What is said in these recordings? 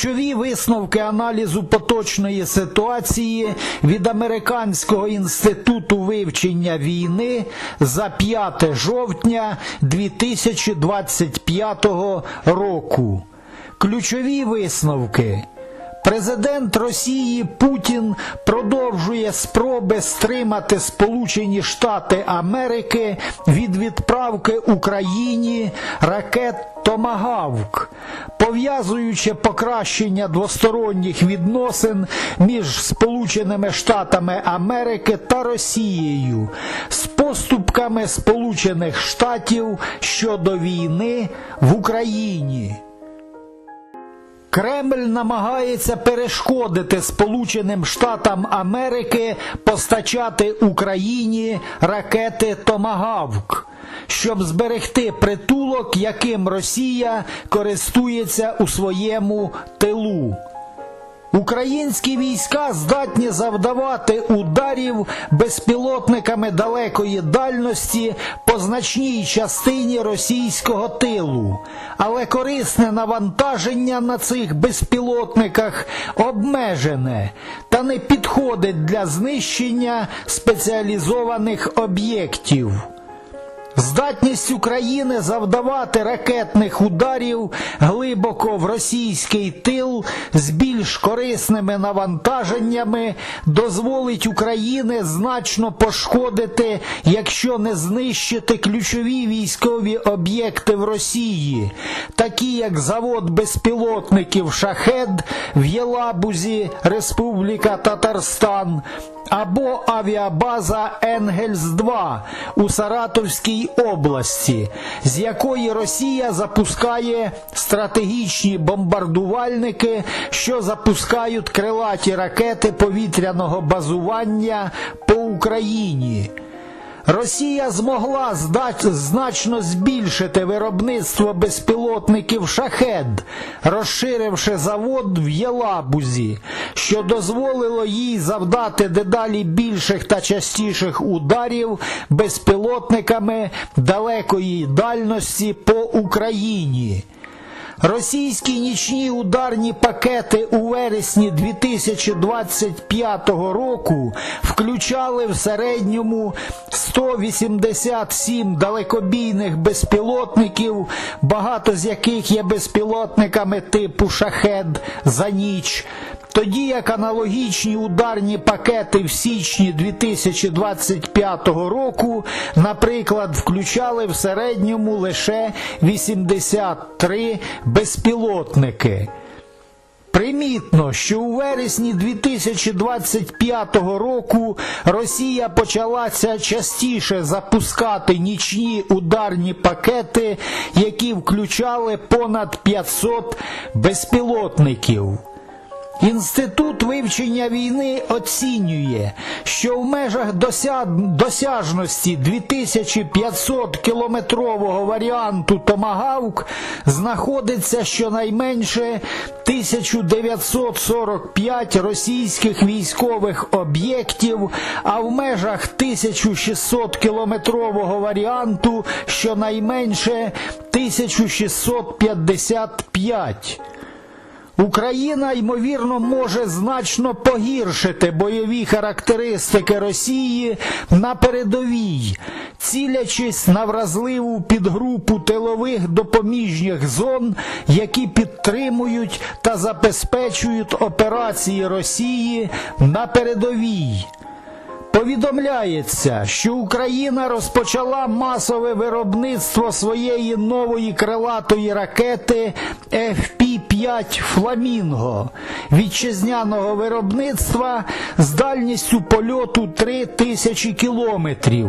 Ключові висновки аналізу поточної ситуації від Американського інституту вивчення війни за 5 жовтня 2025 року. Ключові висновки. Президент Росії Путін продовжує спроби стримати Сполучені Штати Америки від відправки Україні ракет Томагавк, пов'язуючи покращення двосторонніх відносин між Сполученими Штатами Америки та Росією з поступками Сполучених Штатів щодо війни в Україні. Кремль намагається перешкодити Сполученим Штатам Америки постачати Україні ракети Томагавк, щоб зберегти притулок, яким Росія користується у своєму тилу. Українські війська здатні завдавати ударів безпілотниками далекої дальності по значній частині російського тилу, але корисне навантаження на цих безпілотниках обмежене та не підходить для знищення спеціалізованих об'єктів. Здатність України завдавати ракетних ударів глибоко в російський тил з більш корисними навантаженнями дозволить Україні значно пошкодити, якщо не знищити ключові військові об'єкти в Росії, такі як завод безпілотників Шахед в Єлабузі, Республіка Татарстан або авіабаза Енгельс-2 у Саратовській області, з якої Росія запускає стратегічні бомбардувальники, що запускають крилаті ракети повітряного базування по Україні. Росія змогла значно збільшити виробництво безпілотників шахед, розширивши завод в Єлабузі, що дозволило їй завдати дедалі більших та частіших ударів безпілотниками далекої дальності по Україні. Російські нічні ударні пакети у вересні 2025 року включали в середньому 187 далекобійних безпілотників, багато з яких є безпілотниками типу шахед за ніч. Тоді як аналогічні ударні пакети в січні 2025 року, наприклад, включали в середньому лише 83 безпілотники. Примітно, що у вересні 2025 року Росія почалася частіше запускати нічні ударні пакети, які включали понад 500 безпілотників. Інститут вивчення війни оцінює, що в межах досяжності 2500 кілометрового варіанту Томагавк знаходиться щонайменше 1945 російських військових об'єктів, а в межах 1600 кілометрового варіанту щонайменше 1655. Україна, ймовірно, може значно погіршити бойові характеристики Росії на передовій, цілячись на вразливу підгрупу тилових допоміжних зон, які підтримують та забезпечують операції Росії на передовій. Повідомляється, що Україна розпочала масове виробництво своєї нової крилатої ракети FP-5 Фламінго вітчизняного виробництва з дальністю польоту 3000 кілометрів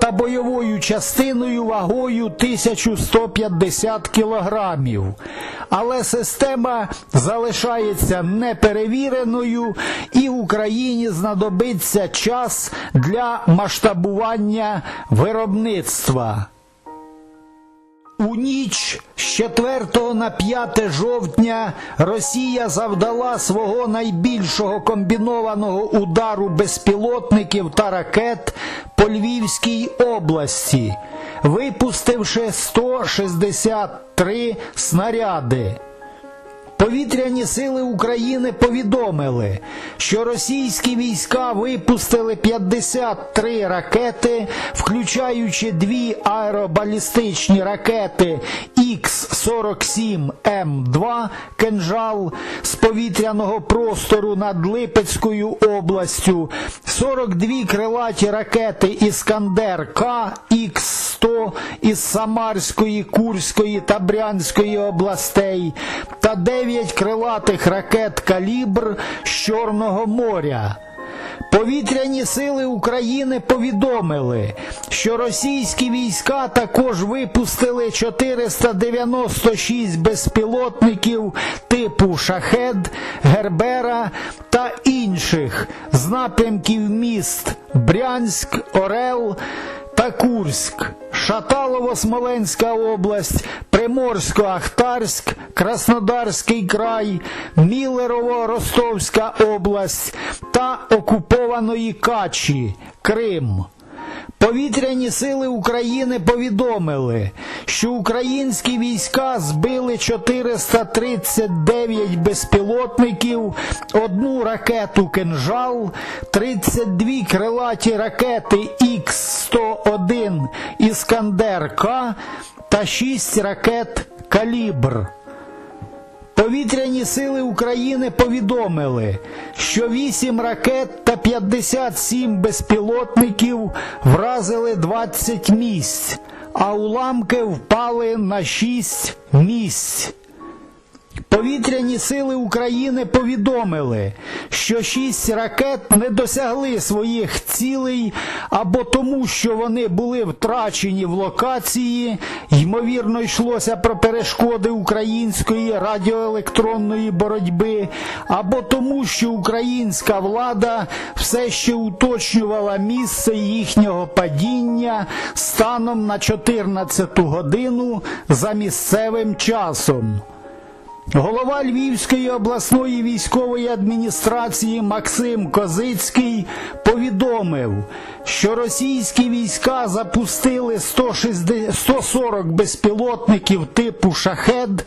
та бойовою частиною вагою 1150 кілограмів. Але система залишається неперевіреною, і Україні знадобиться час для масштабування виробництва. У ніч з 4 на 5 жовтня Росія завдала свого найбільшого комбінованого удару безпілотників та ракет по Львівській області, випустивши 163 снаряди. Повітряні сили України повідомили, що російські війська випустили 53 ракети, включаючи дві аеробалістичні ракети Х-47М2 «Кинжал» з повітряного простору над Липецькою областю, 42 крилаті ракети Іскандер К Х-100 із Самарської, Курської та Брянської областей та 9 крилатих ракет Калібр з Чорного моря. Повітряні сили України повідомили, що російські війська також випустили 496 безпілотників типу Шахед, Гербера та інших з напрямків міст Брянськ, Орел та Курськ, Шаталово-Смоленська область, Приморсько-Ахтарськ, Краснодарський край, Мілерово-Ростовська область та окупованої Качі, Крим. Повітряні сили України повідомили, що українські війська збили 439 безпілотників, одну ракету «Кинжал», 32 крилаті ракети Х-101 «Іскандер-К» та 6 ракет «Калібр». Повітряні сили України повідомили, що 8 ракет та 57 безпілотників вразили 20 місць, а уламки впали на 6 місць. Повітряні сили України повідомили, що шість ракет не досягли своїх цілей або тому, що вони були втрачені в локації, ймовірно, йшлося про перешкоди української радіоелектронної боротьби, або тому, що українська влада все ще уточнювала місце їхнього падіння станом на 14 годину за місцевим часом. Голова Львівської обласної військової адміністрації Максим Козицький повідомив, що російські війська запустили 160 140 безпілотників типу Шахед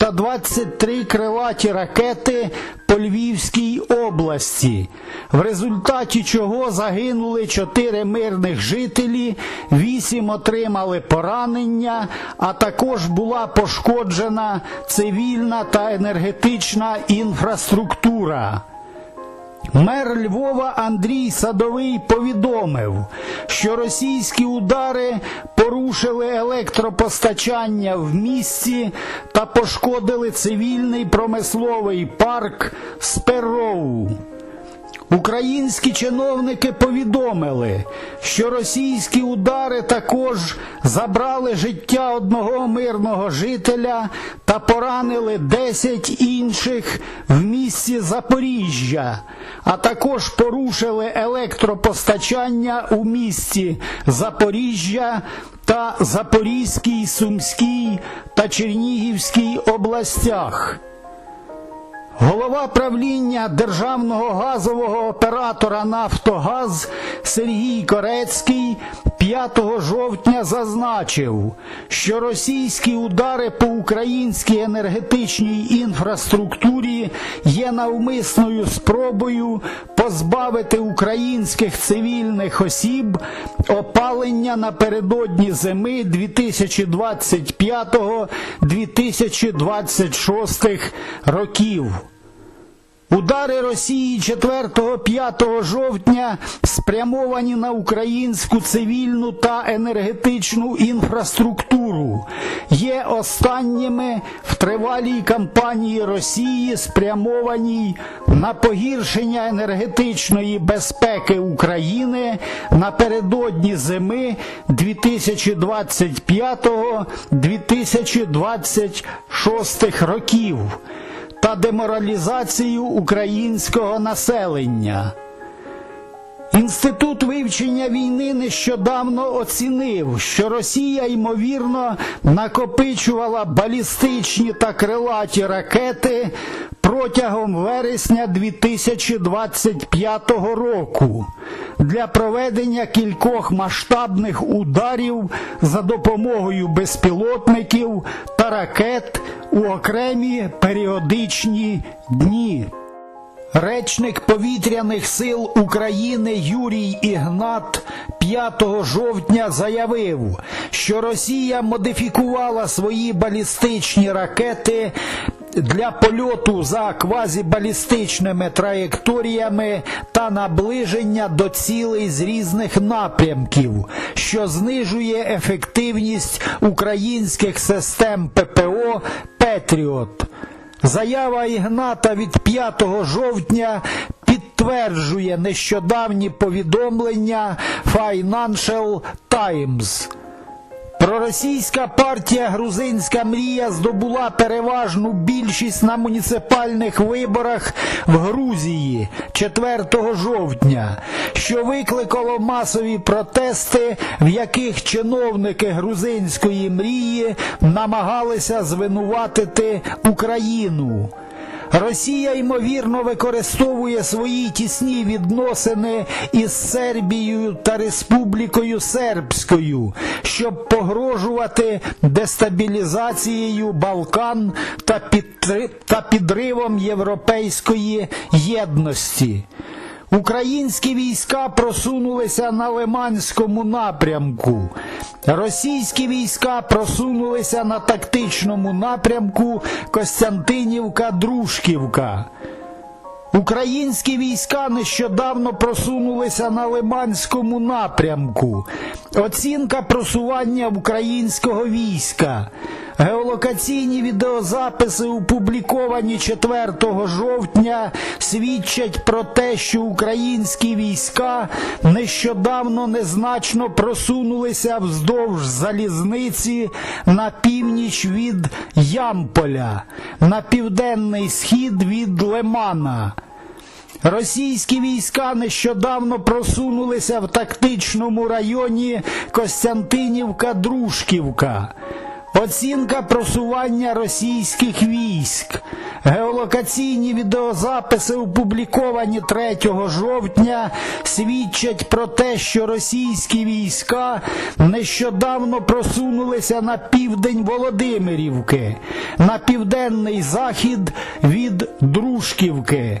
та 23 крилаті ракети по Львівській області, в результаті чого загинули 4 мирних жителі, 8 отримали поранення, а також була пошкоджена цивільна та енергетична інфраструктура. Мер Львова Андрій Садовий повідомив, що російські удари порушили електропостачання в місті та пошкодили цивільний промисловий парк Сперроу. Українські чиновники повідомили, що російські удари також забрали життя одного мирного жителя та поранили 10 інших в місті Запоріжжя, а також порушили електропостачання у місті Запоріжжя та Запорізькій, Сумській та Чернігівській областях. Голова правління державного газового оператора Нафтогаз Сергій Корецький 5 жовтня зазначив, що російські удари по українській енергетичній інфраструктурі є навмисною спробою позбавити українських цивільних осіб опалення напередодні зими 2025-2026 років. Удари Росії 4-5 жовтня спрямовані на українську цивільну та енергетичну інфраструктуру, є останніми в тривалій кампанії Росії, спрямованій на погіршення енергетичної безпеки України напередодні зими 2025-2026 років та деморалізацію українського населення. Інститут вивчення війни нещодавно оцінив, що Росія ймовірно накопичувала балістичні та крилаті ракети протягом вересня 2025 року для проведення кількох масштабних ударів за допомогою безпілотників та ракет у окремі періодичні дні. Речник повітряних сил України Юрій Ігнат 5 жовтня заявив, що Росія модифікувала свої балістичні ракети для польоту за квазібалістичними траєкторіями та наближення до цілей з різних напрямків, що знижує ефективність українських систем ППО Петріот. Заява Ігната від 5 жовтня підтверджує нещодавні повідомлення Financial Times. Проросійська партія Грузинська мрія здобула переважну більшість на муніципальних виборах в Грузії 4 жовтня, що викликало масові протести, в яких чиновники грузинської мрії намагалися звинуватити Україну. Росія ймовірно використовує свої тісні відносини із Сербією та Республікою Сербською, щоб погрожувати дестабілізацією Балкан та, підривом європейської єдності. Українські війська просунулися на Лиманському напрямку. Російські війська просунулися на тактичному напрямку Костянтинівка-Дружківка. Українські війська нещодавно просунулися на Лиманському напрямку. Оцінка просування українського війська. Геолокаційні відеозаписи, опубліковані 4 жовтня, свідчать про те, що українські війська нещодавно незначно просунулися вздовж залізниці на північ від Ямполя, на південний схід від Лимана. Російські війська нещодавно просунулися в тактичному районі Костянтинівка-Дружківка. Оцінка просування російських військ. Геолокаційні відеозаписи, опубліковані 3 жовтня, свідчать про те, що російські війська нещодавно просунулися на південь Володимирівки, на південний захід від Дружківки.